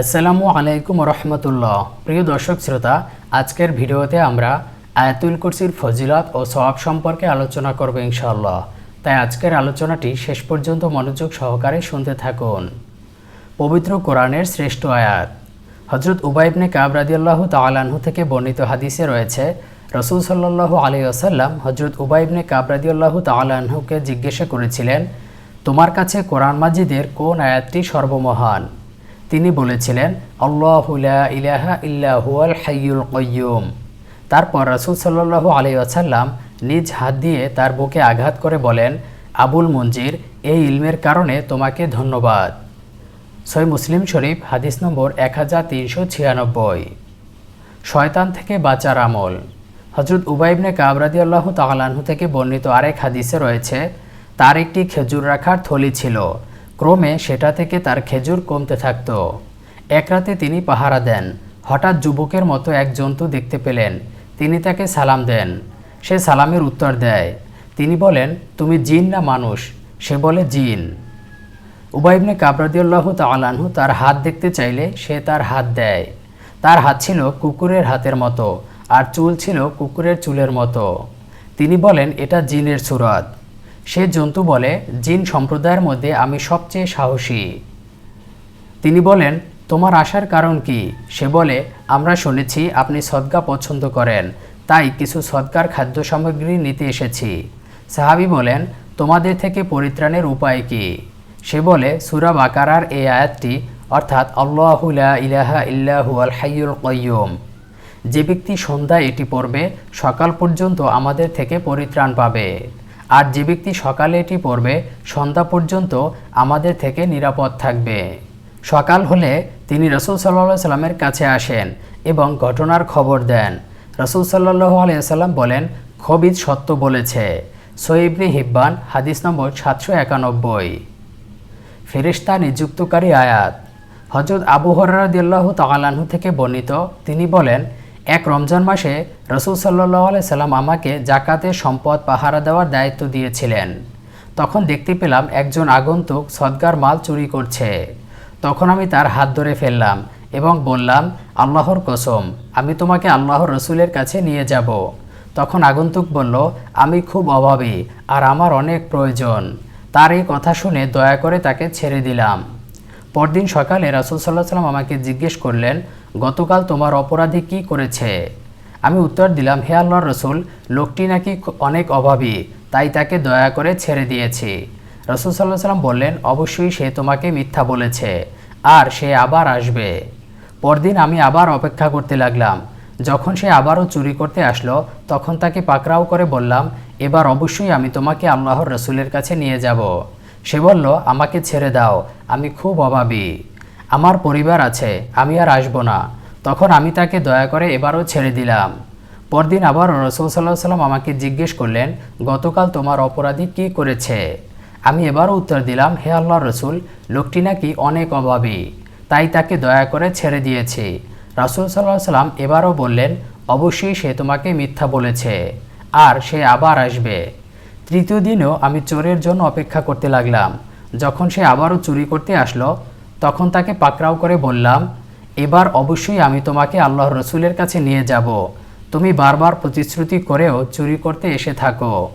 আসসালামু আলাইকুম রহমতুল্লাহ প্রিয় দর্শক শ্রোতা, আজকের ভিডিওতে আমরা আয়াতুল কুরসির ফজিলত ও সওয়াব সম্পর্কে আলোচনা করব ইনশাআল্লাহ। তাই আজকের আলোচনাটি শেষ পর্যন্ত মনোযোগ সহকারে শুনতে থাকুন। পবিত্র কোরআনের শ্রেষ্ঠ আয়াত। হজরত উবাইবনে কাব রাদিয়াল্লাহু তালাহু থেকে বর্ণিত হাদিসে রয়েছে, রসুল সাল্লাহ আলী আসাল্লাম হজরত উবাইবনে কাব রাদিয়াল্লাহু তালাহুকে জিজ্ঞাসা করেছিলেন, তোমার কাছে কোরআন মাজিদের কোন আয়াতটি সর্বমহান? তিনি বলেছিলেন আল্লাহুলা ইলাহা ইল্লাহুয়াল কয়্যুম তারপর রসুল সাল্লাহ আলী আসাল্লাম নিজ হাত দিয়ে তার বুকে আঘাত করে বলেন, আবুল মঞ্জির, এই ইলমের কারণে তোমাকে ধন্যবাদ। সই মুসলিম শরীফ, হাদিস নম্বর এক হাজার তিনশো ছিয়ানব্বই। শয়তান থেকে বাঁচার আমল। হজরত উবাইবনে কাবরাদি আল্লাহ তালাহু থেকে বর্ণিত আরেক হাদিসে রয়েছে, তার একটি খেজুর রাখার থলি ছিল। ক্রমে সেটা থেকে তার খেজুর কমতে থাকত। এক রাতে তিনি পাহারা দেন। হঠাৎ যুবকের মতো এক জন্তু দেখতে পেলেন। তিনি তাকে সালাম দেন। সে সালামের উত্তর দেয়, তিনি বলেন, তুমি জিন না মানুষ। সে বলে জিন। উবাইবনে কাবরাদিউল্লাহ তালাহু তার হাত দেখতে চাইলে সে তার হাত দেয়। তার হাত ছিল কুকুরের হাতের মতো, আর চুল ছিল কুকুরের চুলের মতো। তিনি বলেন, এটা জিনের সুরত। সে জন্তু বলে, জিন সম্প্রদায়ের মধ্যে আমি সবচেয়ে সাহসী। তিনি বলেন, তোমার আসার কারণ কি? সে বলে, আমরা শুনেছি আপনি সদকা পছন্দ করেন, তাই কিছু সদকার খাদ্য সামগ্রী নিতে এসেছি। সাহাবি বলেন, তোমাদের থেকে পরিত্রাণের উপায় কি? সে বলে, সুরা বাকারার এই আয়াতটি, অর্থাৎ আল্লাহুলা ইলাহা ইল্লাহু আল হাইয়ুল কয়্যুম যে ব্যক্তি সন্ধ্যায় এটি পড়বে, সকাল পর্যন্ত আমাদের থেকে পরিত্রাণ পাবে। আর যে ব্যক্তি সকালে এটি পড়বে, সন্ধ্যা পর্যন্ত আমাদের থেকে নিরাপদ থাকবে। সকাল হলে তিনি রসুল সাল্লাহ সাল্লামের কাছে আসেন এবং ঘটনার খবর দেন। রসুল সাল্লাহ আলিয়াল্লাম বলেন, খবিজ সত্য বলেছে। সৈবনে হিব্বান, হাদিস নম্বর সাতশো একানব্বই। ফেরিস্তা নিযুক্তকারী আয়াত। হজরত আবু হরারদিল্লাহ তালাহু থেকে বর্ণিত, তিনি বলেন এক রমজান মাসে রসুল সাল্লাহ সাল্লাম আমাকে জাকাতের সম্পদ, পাহারা দেওয়ার দায়িত্ব দিয়েছিলেন। তখন দেখতে পেলাম একজন আগন্তুক সদগার মাল চুরি করছে। তখন আমি তার হাত ধরে ফেললাম এবং বললাম, আল্লাহর কসম, আমি তোমাকে আল্লাহর রসুলের কাছে নিয়ে যাব। তখন আগন্তুক বলল, আমি খুব অভাবী আর আমার অনেক প্রয়োজন। তার এই কথা শুনে দয়া করে তাকে ছেড়ে দিলাম। পরদিন সকালে রাসুল সাল্লাহ সাল্লাম আমাকে জিজ্ঞেস করলেন গতকাল তোমার অপরাধী কি করেছে? আমি উত্তর দিলাম, হে আল্লাহর রসুল, লোকটি নাকি অনেক অভাবী, তাই তাকে দয়া করে ছেড়ে দিয়েছি। রসুল সাল্লাহ সাল্লাম বললেন, অবশ্যই সে তোমাকে মিথ্যা বলেছে, আর সে আবার আসবে। পরদিন আমি আবার অপেক্ষা করতে লাগলাম। যখন সে আবারও চুরি করতে আসলো, তখন তাকে পাকড়াও করে বললাম, এবার অবশ্যই আমি তোমাকে আল্লাহর রসুলের কাছে নিয়ে যাব। সে বলল, আমাকে ছেড়ে দাও, আমি খুব অভাবী। আমার পরিবার আছে, আমি আর আসব না। তখন আমি তাকে দয়া করে এবারও ছেড়ে দিলাম। পরদিন আবার রসুল সাল্লাহ সাল্লাম আমাকে জিজ্ঞেস করলেন, গতকাল তোমার অপরাধী কী করেছে? আমি এবারও উত্তর দিলাম, হে আল্লাহ রসুল, লোকটি নাকি অনেক অভাবী, তাই তাকে দয়া করে ছেড়ে দিয়েছি। রাসুল সাল্লাহ সাল্লাম এবারও বললেন, অবশ্যই সে তোমাকে মিথ্যা বলেছে, আর সে আবার আসবে। তৃতীয় দিনও আমি চোরের জন্য অপেক্ষা করতে লাগলাম। যখন সে আবারও চুরি করতে আসলো তখন তাকে পাকড়াও করে বললাম, এবার অবশ্যই আমি তোমাকে আল্লাহর রসুলের কাছে নিয়ে যাব। তুমি বারবার প্রতিশ্রুতি করেও চুরি করতে এসে থাকো।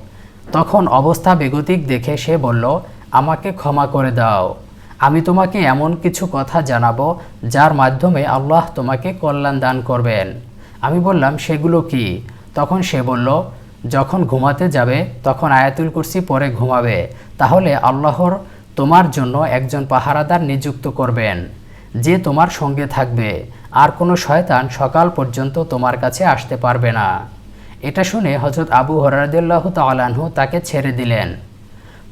তখন অবস্থা বেগতিক দেখে সে বলল, আমাকে ক্ষমা করে দাও। আমি তোমাকে এমন কিছু কথা জানাব, যার মাধ্যমে আল্লাহ তোমাকে কল্যাণ দান করবেন। আমি বললাম, সেগুলো কি? তখন সে বলল, যখন ঘুমাতে যাবে, তখন আয়াতুল কুরসি পরে ঘুমাবে। তাহলে আল্লাহর তোমার জন্য একজন পাহারাদার নিযুক্ত করবেন, যে তোমার সঙ্গে থাকবে। আর কোনো শয়তান সকাল পর্যন্ত তোমার কাছে আসতে পারবে না। এটা শুনে হজরত আবু হরারদুল্লাহ তালাহু তাকে ছেড়ে দিলেন।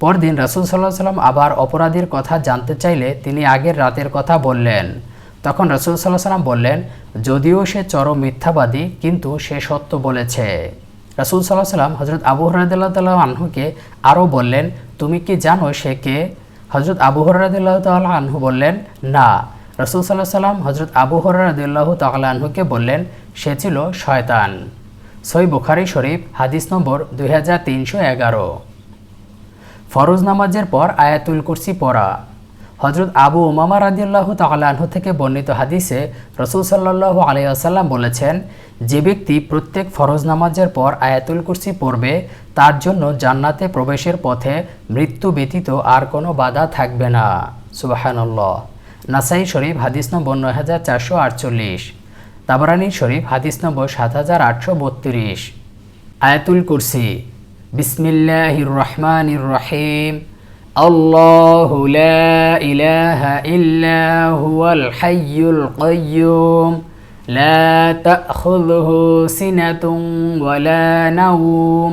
পরদিন রাসুল সাল্লাহ সাল্লাম আবার অপরাধীর কথা জানতে চাইলে তিনি আগের রাতের কথা বললেন। তখন রসুল সাল্লাহ সাল্লাম বললেন, যদিও সে চরম মিথ্যাবাদী, কিন্তু সে সত্য বলেছে। রাসুল সাল্লাহ সাল্লাম হজরত আবু হরাদুল্লাহ তাল্লাহ আনহুকে আরও বললেন, তুমি কি জানো সে কে? হজরত আবু হরাদুল্লাহ তাল্লাহ আনহু বললেন, না। রসুল সাল্লাহ সাল্লাম হজরত আবু হরাদুল্লাহ তাল্লাহ আনহুকে বললেন, সে ছিল শয়তান। সই বুখারি শরীফ, হাদিস নম্বর দুই হাজার তিনশো এগারো। ফরজ নামাজের পর আয়াতুল কুরসি পড়া। হজরত আবু উমামা রাদিয়াল্লাহ তালাহ থেকে বর্ণিত হাদিসে রসুল সাল্লাহ আলিয়াসাল্লাম বলেছেন, যে ব্যক্তি প্রত্যেক ফরজ নামাজের পর আয়াতুল কুরসি পড়বে তার জন্য জান্নাতে প্রবেশের পথে মৃত্যু ব্যতীত আর কোনো বাধা থাকবে না সুবাহানল্লাহ নাসাই শরীফ হাদিস নম্বর নয় হাজার চারশো আটচল্লিশ তাবরানি শরীফ হাদিস নম্বর সাত হাজার আটশো বত্রিশ আয়াতুল কুরসি বিসমিল্লাহির রহমানির রহিম الله لا إله إلا هو الحي القيوم لا تأخذه سنة ولا نوم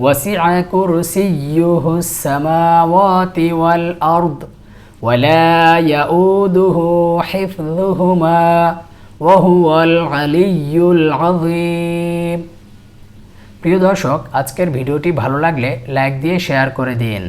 وسع كرسيه السماوات والأرض ولا يؤوده حفظهما وهو العلي العظيم প্রিয় দর্শক আজকের ভিডিওটি ভালো লাগলে লাইক দিয়ে শেয়ার করে দিন